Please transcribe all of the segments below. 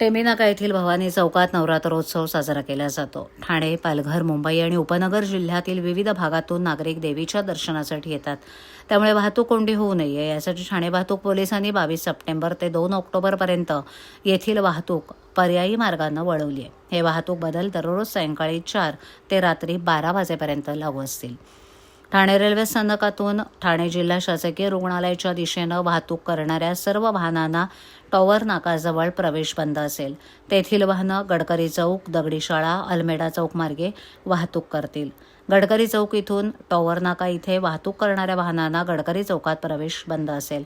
टेमिनाका येथील भवानी चौकात नवरात्रोत्सव साजरा केला जातो? ठाणे पालघर मुंबई आणि उपनगर जिल्ह्यातील विविध भागातून नागरिक देवीच्या दर्शनासाठी येतात. त्यामुळे वाहतूक कोंडी होऊ नये. यासाठी ठाणे वाहतूक पोलिसांनी बावीस सप्टेंबर ते दोन ऑक्टोबरपर्यंत येथील वाहतूक पर्यायी मार्गानं वळवली आहे. हे वाहतूक बदल दररोज सायंकाळी चार ते रात्री बारा वाजेपर्यंत लागू असतील. ठाणे रेल्वे स्थानकातून ठाणे जिल्हा शासकीय रुग्णालयाच्या दिशेनं वाहतूक करणाऱ्या सर्व वाहनांना टॉवर नाकाजवळ प्रवेश बंद असेल. तेथील वाहनं गडकरी चौक दगडी शाळा अल्मेडा चौक मार्गे वाहतूक करतील. गडकरी चौक इथून टॉवर नाका इथे वाहतूक करणाऱ्या वाहनांना गडकरी चौकात प्रवेश बंद असेल.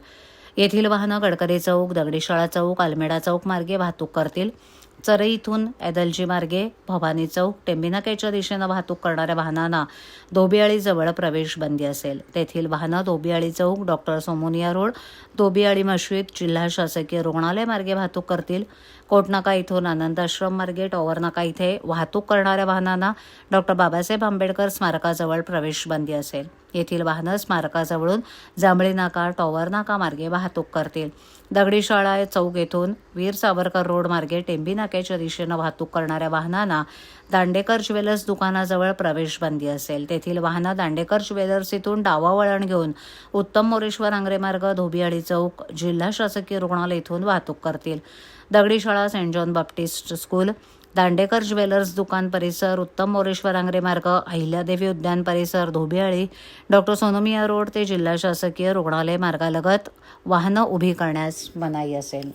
येथील वाहनं गडकरी चौक दगडीशाळा चौक अल्मेडा चौक मार्गे वाहतूक करतील. चरई इथून ऐदलजी मार्गे भवानी चौक टेंबिनाकेच्या दिशेनं वाहतूक करणाऱ्या वाहनांना धोबियाळीजवळ प्रवेश बंदी असेल. तेथील वाहनं धोबियाळी चौक डॉक्टर सोमोनिया रोड धोबियाळी मशिद जिल्हा शासकीय रुग्णालय मार्गे वाहतूक करतील. कोटनाका इथून आनंदाश्रम मार्गे टॉवरनाका इथे वाहतूक करणाऱ्या वाहनांना डॉक्टर बाबासाहेब आंबेडकर स्मारकाजवळ प्रवेश बंदी असेल. येथील वाहनं स्मारकाजवळून जांभळी नाका टॉवर नाका मार्गे वाहतूक करतील. दगडी शाळा चौक येथून वीर सावरकर रोड मार्गे टेंबी नाक्याच्या दिशेनं वाहतूक करणाऱ्या वाहनांना दांडेकर ज्वेलर्स दुकानाजवळ प्रवेश बंदी असेल. तेथील वाहनं दांडेकर ज्वेलर्स इथून डावा वळण घेऊन उत्तम मोरेश्वर आंग्रे मार्ग धोबियाळी चौक जिल्हा शासकीय रुग्णालय इथून वाहतूक करतील. दगडी शाळा Saint John Baptist school Dandekar jewellers दुकान परिसर उत्तम मोरेश्वर आंग्रे मार्ग अहिल्यादेवी उद्यान परिसर धोबियाळी डॉक्टर सोनमिया रोड ते जिल्हा शासकीय रुग्णालय मार्गालगत वाहनं उभी करण्यास मनाई असेल.